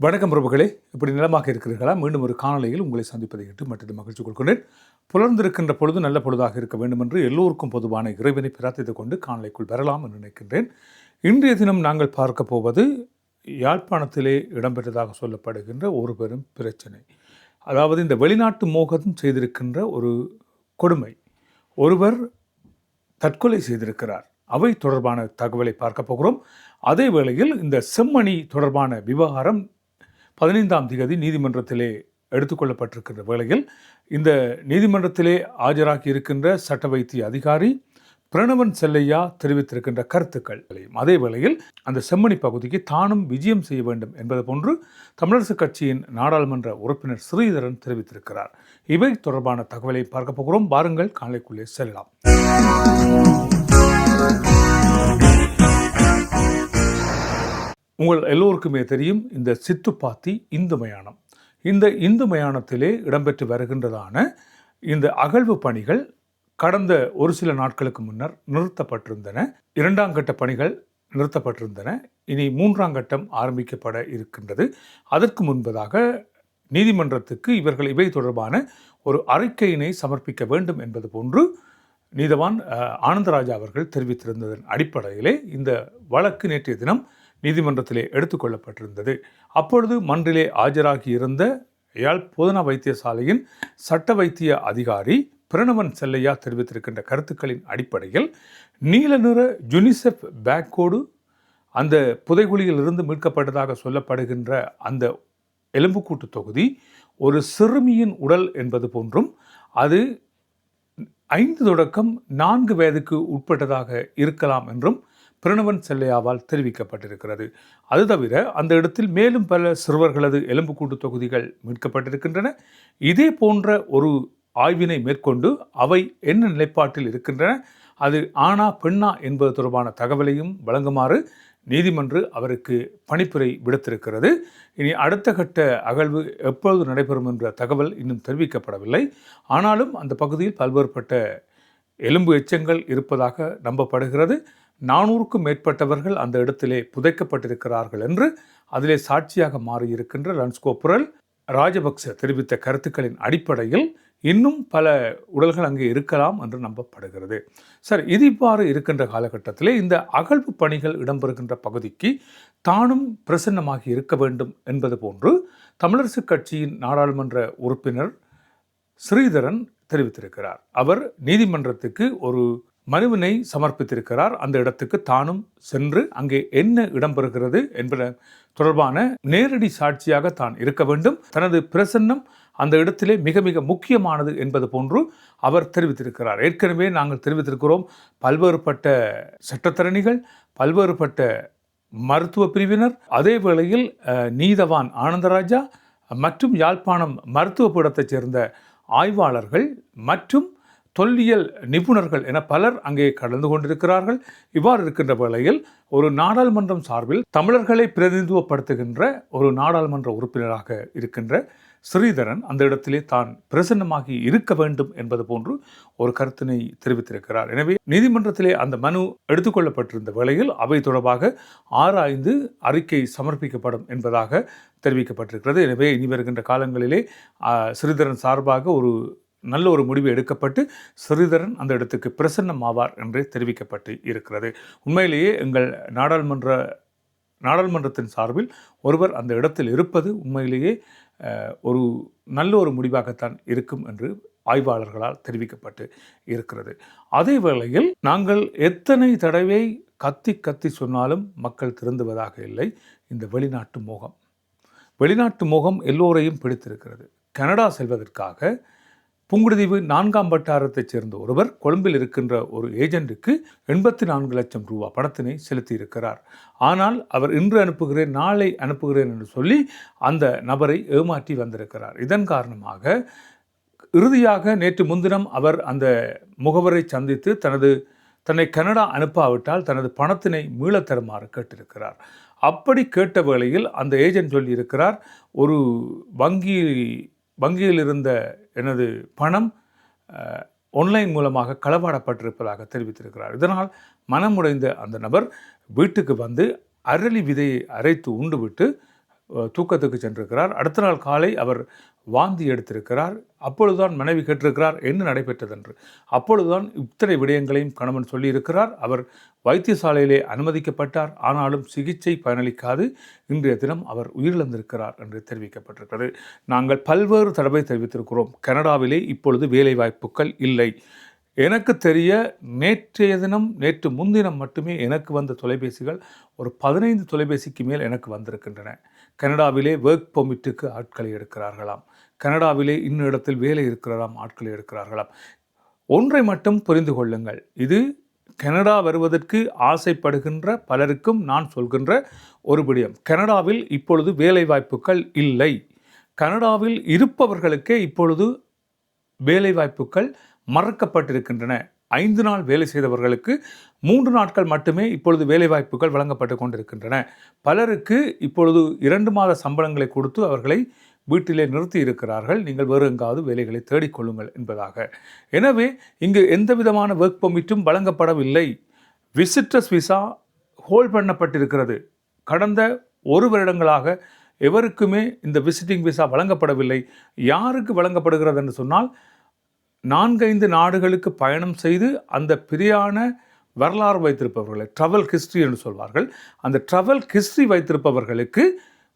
வணக்கம் பிரபுகளே. இப்படி நிலமாக இருக்கிறீர்களா? மீண்டும் ஒரு காணொலியில் உங்களை சந்திப்பதை இட்டு மற்ற மகிழ்ச்சி கொள்கிறேன் புலர்ந்திருக்கின்ற பொழுது நல்ல பொழுதாக இருக்க வேண்டும் என்று எல்லோருக்கும் பொதுவான இறைவனை பிரார்த்தித்துக் கொண்டு காணொலிக்குள் வரலாம் என்று நினைக்கின்றேன். இன்றைய தினம் நாங்கள் பார்க்க போவது யாழ்ப்பாணத்திலே இடம்பெற்றதாக சொல்லப்படுகின்ற ஒரு பெரும் பிரச்சனை. அதாவது இந்த வெளிநாட்டு மோகம் செய்திருக்கின்ற ஒரு கொடுமை. ஒருவர் தற்கொலை செய்திருக்கிறார். அவை தொடர்பான தகவலை பார்க்க போகிறோம். அதே வேளையில் இந்த செம்மணி தொடர்பான விவகாரம் பதினைந்தாம் தேதி நீதிமன்றத்திலே எடுத்துக்கொள்ளப்பட்டிருக்கின்ற வேளையில் இந்த நீதிமன்றத்திலே ஆஜராகி இருக்கின்ற சட்ட வைத்திய அதிகாரி பிரணவன் செல்லையா தெரிவித்திருக்கின்ற கருத்துக்கள். அதே வேளையில் அந்த செம்மணி பகுதிக்கு தானும் விஜயம் செய்ய வேண்டும் என்பது போன்று தமிழரசு கட்சியின் நாடாளுமன்ற உறுப்பினர் ஸ்ரீதரன் தெரிவித்திருக்கிறார். இவை தொடர்பான தகவலை பார்க்க போகிறோம். வாருங்கள் காலைக்குள்ளே செல்லலாம். உங்கள் எல்லோருக்குமே தெரியும் இந்த சித்துப்பாத்தி இந்து மயானம். இந்த இந்து மயானத்திலே இடம்பெற்று வருகின்றதான இந்த அகழ்வு பணிகள் கடந்த ஒரு சில நாட்களுக்கு முன்னர் நிறுத்தப்பட்டிருந்தன. இரண்டாம் கட்ட பணிகள் நிறுத்தப்பட்டிருந்தன. இனி மூன்றாம் கட்டம் ஆரம்பிக்கப்பட இருக்கின்றது. அதற்கு முன்பதாக நீதிமன்றத்துக்கு இவர்கள் இவை தொடர்பான ஒரு அறிக்கையினை சமர்ப்பிக்க வேண்டும் என்பது போன்று நீதவான் ஆனந்தராஜா அவர்கள் தெரிவித்திருந்ததன் அடிப்படையிலே இந்த வழக்கு நேற்றைய தினம் நீதிமன்றத்திலே எடுத்துக்கொள்ளப்பட்டிருந்தது. அப்பொழுது மன்றிலே ஆஜராகி இருந்த யாழ் போதனா வைத்தியசாலையின் சட்ட வைத்திய அதிகாரி பிரணவன் செல்லையா தெரிவித்திருக்கின்ற கருத்துக்களின் அடிப்படையில் நீல நிற ஜுனிசெஃப் பேக்கோடு அந்த புதைகுழியிலிருந்து மீட்கப்பட்டதாக சொல்லப்படுகின்ற அந்த எலும்புக்கூட்டு தொகுதி ஒரு சிறுமியின் உடல் என்பது போன்றும் அது ஐந்து தொடக்கம் நான்கு வயதுக்கு உட்பட்டதாக இருக்கலாம் என்றும் பிரணவன் செல்லையாவால் தெரிவிக்கப்பட்டிருக்கிறது. அது தவிர அந்த இடத்தில் மேலும் பல சிறுவர்களது எலும்புக்கூட்டு தொகுதிகள் மீட்கப்பட்டிருக்கின்றன. இதே போன்ற ஒரு ஆய்வினை மேற்கொண்டு அவை என்ன நிலைப்பாட்டில் இருக்கின்றன அது ஆணா பெண்ணா என்பது தொடர்பான தகவலையும் வழங்குமாறு நீதிமன்று அவருக்கு பணிப்புரை விடுத்திருக்கிறது. இனி அடுத்த கட்ட அகழ்வு எப்பொழுது நடைபெறும் என்ற தகவல் இன்னும் தெரிவிக்கப்படவில்லை. ஆனாலும் அந்த பகுதியில் பல்வேறுபட்ட எலும்பு எச்சங்கள் இருப்பதாக நம்பப்படுகிறது. நானூறுக்கும் மேற்பட்டவர்கள் அந்த இடத்திலே புதைக்கப்பட்டிருக்கிறார்கள் என்று அதிலே சாட்சியாக மாறியிருக்கின்ற லன்ஸ்கோபுரல் ராஜபக்ச தெரிவித்த கருத்துக்களின் அடிப்படையில் இன்னும் பல உடல்கள் அங்கே இருக்கலாம் என்று நம்பப்படுகிறது. சார் இது இவ்வாறு இருக்கின்ற காலகட்டத்திலே இந்த அகழ்வு பணிகள் இடம்பெறுகின்ற பகுதிக்கு தானும் பிரசன்னமாகி இருக்க வேண்டும் என்பது போன்று தமிழரசுக் கட்சியின் நாடாளுமன்ற உறுப்பினர் ஸ்ரீதரன் தெரிவித்திருக்கிறார். அவர் நீதிமன்றத்துக்கு ஒரு மனுவினை சமர்ப்பித்திருக்கிறார். அந்த இடத்துக்கு தானும் சென்று அங்கே என்ன இடம்பெறுகிறது என்பது தொடர்பான நேரடி சாட்சியாக தான் இருக்க வேண்டும். தனது பிரசன்னம் அந்த இடத்திலே மிக மிக முக்கியமானது என்பது போன்று அவர் தெரிவித்திருக்கிறார். ஏற்கனவே நாங்கள் தெரிவித்திருக்கிறோம் பல்வேறுபட்ட சட்டத்தரணிகள் பல்வேறுபட்ட மருத்துவ பிரிவினர் அதே வேளையில் நீதவான் ஆனந்தராஜா மற்றும் யாழ்ப்பாணம் மருத்துவ பீடத்தைச் சேர்ந்த ஆய்வாளர்கள் மற்றும் தொல்லியல் நிபுணர்கள் என பலர் அங்கே கலந்து கொண்டிருக்கிறார்கள். இவ்வாறு இருக்கின்ற வேளையில் ஒரு நாடாளுமன்றம் சார்பில் தமிழர்களை பிரதிநிதித்துவப்படுத்துகின்ற ஒரு நாடாளுமன்ற உறுப்பினராக இருக்கின்ற ஸ்ரீதரன் அந்த இடத்திலே தான் பிரசன்னமாகி இருக்க வேண்டும் என்பது போன்று ஒரு கருத்தினை தெரிவித்திருக்கிறார். எனவே நீதிமன்றத்திலே அந்த மனு எடுத்துக்கொள்ளப்பட்டிருந்த வேளையில் அவை தொடர்பாக ஆராய்ந்து அறிக்கை சமர்ப்பிக்கப்படும் என்பதாக தெரிவிக்கப்பட்டிருக்கிறது. எனவே இனி வருகின்ற காலங்களிலே ஸ்ரீதரன் சார்பாக ஒரு நல்ல ஒரு முடிவு எடுக்கப்பட்டு ஸ்ரீதரன் அந்த இடத்துக்கு பிரசன்னம் ஆவார் என்று தெரிவிக்கப்பட்டு இருக்கிறது. உண்மையிலேயே எங்கள் நாடாளுமன்ற நாடாளுமன்றத்தின் சார்பில் ஒருவர் அந்த இடத்தில் இருப்பது உண்மையிலேயே ஒரு நல்ல ஒரு முடிவாகத்தான் இருக்கும் என்று ஆய்வாளர்களால் தெரிவிக்கப்பட்டு இருக்கிறது. அதே வேளையில் நாங்கள் எத்தனை தடவை கத்தி கத்தி சொன்னாலும் மக்கள் திருந்துவதாக இல்லை. இந்த வெளிநாட்டு மோகம். வெளிநாட்டு மோகம் எல்லோரையும் பிடித்திருக்கிறது. கனடா செல்வதற்காக புங்குடுதீவு நான்காம் வட்டாரத்தைச் சேர்ந்த ஒருவர் கொழும்பில் இருக்கின்ற ஒரு ஏஜென்ட்டுக்கு எண்பத்தி நான்கு லட்சம் ரூபாய் பணத்தினை செலுத்தியிருக்கிறார். ஆனால் அவர் இன்று அனுப்புகிறேன் நாளை அனுப்புகிறேன் என்று சொல்லி அந்த நபரை ஏமாற்றி வந்திருக்கிறார். இதன் காரணமாக இறுதியாக நேற்று முன்தினம் அவர் அந்த முகவரை சந்தித்து தனது தன்னை கனடா அனுப்பாவிட்டால் தனது பணத்தினை மீளத் தருமாறு கேட்டிருக்கிறார். அப்படி கேட்ட வேளையில் அந்த ஏஜென்ட் சொல்லியிருக்கிறார் ஒரு வங்கி வங்கியில் இருந்த எனது பணம் ஒன்லைன் மூலமாக களவாடப்பட்டிருப்பதாக தெரிவித்திருக்கிறார். இதனால் மனமுடைந்த அந்த நபர் வீட்டுக்கு வந்து அரளி விதையை அரைத்து உண்டுவிட்டு தூக்கத்துக்கு சென்றிருக்கிறார். அடுத்த நாள் காலை அவர் வாந்தி எடுத்திருக்கிறார். அப்பொழுதுதான் மனைவி கேட்டிருக்கிறார் என்ன நடைபெற்றதென்று? அப்பொழுதுதான் இத்தனை விடயங்களையும் கணவன் சொல்லியிருக்கிறார். அவர் வைத்தியசாலையிலே அனுமதிக்கப்பட்டார். ஆனாலும் சிகிச்சை பயனளிக்காது. இன்றைய தினம் அவர் உயிரிழந்திருக்கிறார் என்று தெரிவிக்கப்பட்டிருக்கிறது. நாங்கள் பல்வேறு தடவை தெரிவித்திருக்கிறோம். கனடாவிலே இப்பொழுது வேலைவாய்ப்புகள் இல்லை. எனக்கு தெரிய நேற்றைய தினம் நேற்று முன்தினம் மட்டுமே எனக்கு வந்த தொலைபேசிகள் ஒரு பதினைந்து தொலைபேசிக்கு மேல் எனக்கு வந்திருக்கின்றன. கனடாவிலே ஒர்க் பெர்மிட்டுக்கு ஆட்களை எடுக்கிறார்களாம். கனடாவிலே இன்னும் இடத்தில் வேலை இருக்கிறதாம் ஆட்களை எடுக்கிறார்களாம். ஒன்றை மட்டும் புரிந்து கொள்ளுங்கள். இது கனடா வருவதற்கு ஆசைப்படுகின்ற பலருக்கும் நான் சொல்கின்ற ஒரு விடயம். கனடாவில் இப்பொழுது வேலைவாய்ப்புகள் இல்லை. கனடாவில் இருப்பவர்களுக்கே இப்பொழுது வேலைவாய்ப்புகள் மறக்கப்பட்டிருக்கின்றன. ஐந்து நாள் வேலை செய்தவர்களுக்கு மூன்று நாட்கள் மட்டுமே இப்பொழுது வேலைவாய்ப்புகள் வழங்கப்பட்டு கொண்டிருக்கின்றன. பலருக்கு இப்பொழுது இரண்டு மாத சம்பளங்களை கொடுத்து அவர்களை வீட்டிலே நிறுத்தி இருக்கிறார்கள். நீங்கள் வேறு எங்காவது வேலைகளை தேடிக்கொள்ளுங்கள் என்பதாக. எனவே இங்கு எந்த விதமான ஒர்க் பர்மிட்டும் வழங்கப்படவில்லை. விசிட்டர்ஸ் விசா ஹோல்ட் பண்ணப்பட்டிருக்கிறது. கடந்த ஒரு வருடங்களாக எவருக்குமே இந்த விசிட்டிங் விசா வழங்கப்படவில்லை. யாருக்கு வழங்கப்படுகிறது என்று சொன்னால் நான்கைந்து நாடுகளுக்கு பயணம் செய்து அந்த பிரியான வரலாறு வைத்திருப்பவர்களை ட்ரவல் ஹிஸ்ட்ரி என்று சொல்வார்கள் அந்த ட்ரவல் ஹிஸ்ட்ரி வைத்திருப்பவர்களுக்கு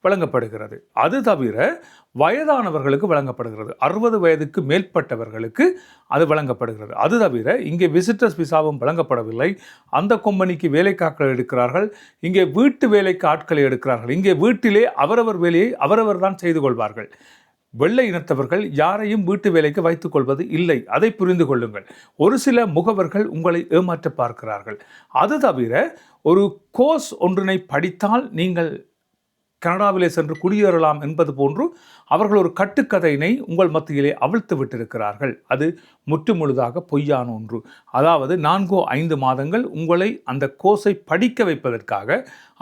வழங்கப்படுகிறது. அது தவிர வயதானவர்களுக்கு வழங்கப்படுகிறது. அறுபது வயதுக்கு மேற்பட்டவர்களுக்கு அது வழங்கப்படுகிறது. அது தவிர இங்கே விசிட்டர்ஸ் விசாவும் வழங்கப்படவில்லை. அந்த கொம்பனிக்கு வேலைக்காக்கள் எடுக்கிறார்கள். இங்கே வீட்டு வேலைக்கு ஆட்களை எடுக்கிறார்கள். இங்கே வீட்டிலே அவரவர் வேலையை அவரவர் தான் செய்து கொள்வார்கள். வெள்ளை இனத்தவர்கள் யாரையும் வீட்டு வேலைக்கு வைத்துக் கொள்வது இல்லை. அதை புரிந்து கொள்ளுங்கள். ஒரு சில முகவர்கள் உங்களை ஏமாற்ற பார்க்கிறார்கள். அது தவிர ஒரு கோர்ஸ் ஒன்றினை படித்தால் நீங்கள் கனடாவிலே சென்று குடியேறலாம் என்பது போன்று அவர்கள் ஒரு கட்டுக்கதையினை உங்கள் மத்தியிலே அவிழ்த்து விட்டிருக்கிறார்கள். அது முற்று முழுதாக பொய்யான ஒன்று. அதாவது நான்கோ ஐந்து மாதங்கள் உங்களை அந்த கோர்ஸை படிக்க வைப்பதற்காக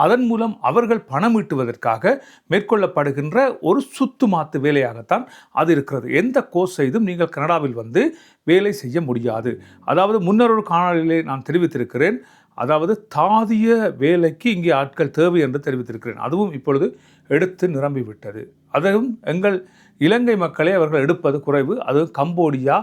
அதன் மூலம் அவர்கள் பணம் ஈட்டுவதற்காக மேற்கொள்ளப்படுகின்ற ஒரு சுத்து மாத்து வேலையாகத்தான் அது இருக்கிறது. எந்த கோர்ஸ் செய்தும் நீங்கள் கனடாவில் வந்து வேலை செய்ய முடியாது. அதாவது முன்னர் ஒரு காணொலியிலே நான் தெரிவித்திருக்கிறேன் அதாவது தாதிய வேலைக்கு இங்கே ஆட்கள் தேவை என்று தெரிவித்திருக்கிறேன். அதுவும் இப்பொழுது எடுத்து நிரம்பிவிட்டது அதுவும் எங்கள் இலங்கை மக்களை அவர்கள் எடுப்பது குறைவு. அதுவும் கம்போடியா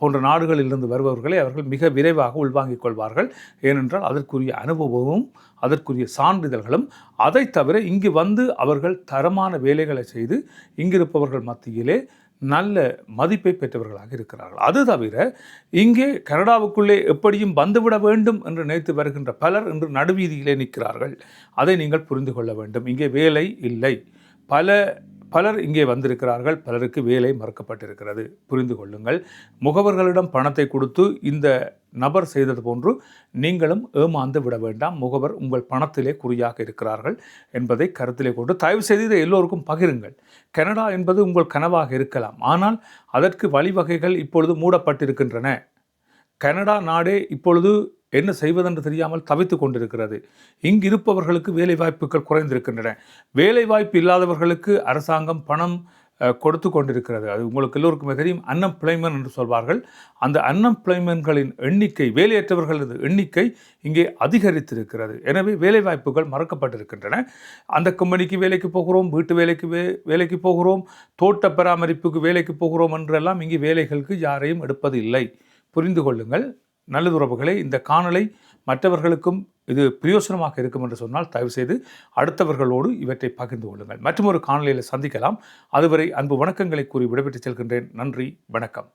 போன்ற நாடுகளிலிருந்து வருபவர்களை அவர்கள் மிக விரைவாக உள்வாங்கிக் கொள்வார்கள். ஏனென்றால் அதற்குரிய அனுபவமும் அதற்குரிய சான்றிதழ்களும் அதை தவிர இங்கு வந்து அவர்கள் தரமான வேலைகளை செய்து இங்கிருப்பவர்கள் மத்தியிலே நல்ல மதிப்பை பெற்றவர்களாக இருக்கிறார்கள். அது தவிர இங்கே கனடாவுக்குள்ளே எப்படியும் வந்துவிட வேண்டும் என்று நினைத்து வருகின்ற பலர் இன்று நடுவீதியிலே நிற்கிறார்கள். அதை நீங்கள் புரிந்து கொள்ள வேண்டும். இங்கே வேலை இல்லை. பல பலர் இங்கே வந்திருக்கிறார்கள் பலருக்கு வேலை மறுக்கப்பட்டிருக்கிறது. புரிந்து கொள்ளுங்கள். முகவர்களிடம் பணத்தை கொடுத்து இந்த நபர் செய்தது போன்று நீங்களும் ஏமாந்து விட வேண்டாம். முகவர் உங்கள் பணத்திலே குறியாக இருக்கிறார்கள் என்பதை கருத்திலே கொண்டு தயவு செய்து இதை எல்லோருக்கும் பகிருங்கள். கனடா என்பது உங்கள் கனவாக இருக்கலாம். ஆனால் அதற்கு வழிவகைகள் இப்பொழுது மூடப்பட்டிருக்கின்றன. கனடா நாடே இப்பொழுது என்ன செய்வதென்று தெரியாமல் தவித்து கொண்டிருக்கிறது. இங்கிருப்பவர்களுக்கு வேலை வாய்ப்புகள் குறைந்திருக்கின்றன. வேலை வாய்ப்பு இல்லாதவர்களுக்கு அரசாங்கம் பணம் கொடுத்து கொண்டிருக்கிறது. அது உங்களுக்கு எல்லோருக்குமே தெரியும். அன்எம்ப்ளாய்மெண்ட் என்று சொல்வார்கள். அந்த அன்எம்ப்ளாய்மெண்ட்களின் எண்ணிக்கை வேலையற்றவர்களது எண்ணிக்கை இங்கே அதிகரித்திருக்கிறது. எனவே வேலை வாய்ப்புகள் மறக்கப்பட்டிருக்கின்றன. அந்த கம்பெனிக்கு வேலைக்கு போகிறோம் வீட்டு வேலைக்கு வே வேலைக்கு போகிறோம் தோட்ட பராமரிப்புக்கு வேலைக்கு போகிறோம் என்றெல்லாம் இங்கே வேலைகளுக்கு யாரையும் எடுப்பது இல்லை புரிந்து கொள்ளுங்கள். நல்லதுறவுகளே இந்த காணலை மற்றவர்களுக்கும் இது பிரயோசனமாக இருக்கும் என்று சொன்னால் தயவு செய்து அடுத்தவர்களோடு இவற்றை பகிர்ந்து கொள்ளுங்கள். மற்றும் ஒரு காணொலியில் சந்திக்கலாம். அதுவரை அன்பு வணக்கங்களை கூறி விடைபெற்று செல்கின்றேன். நன்றி வணக்கம்.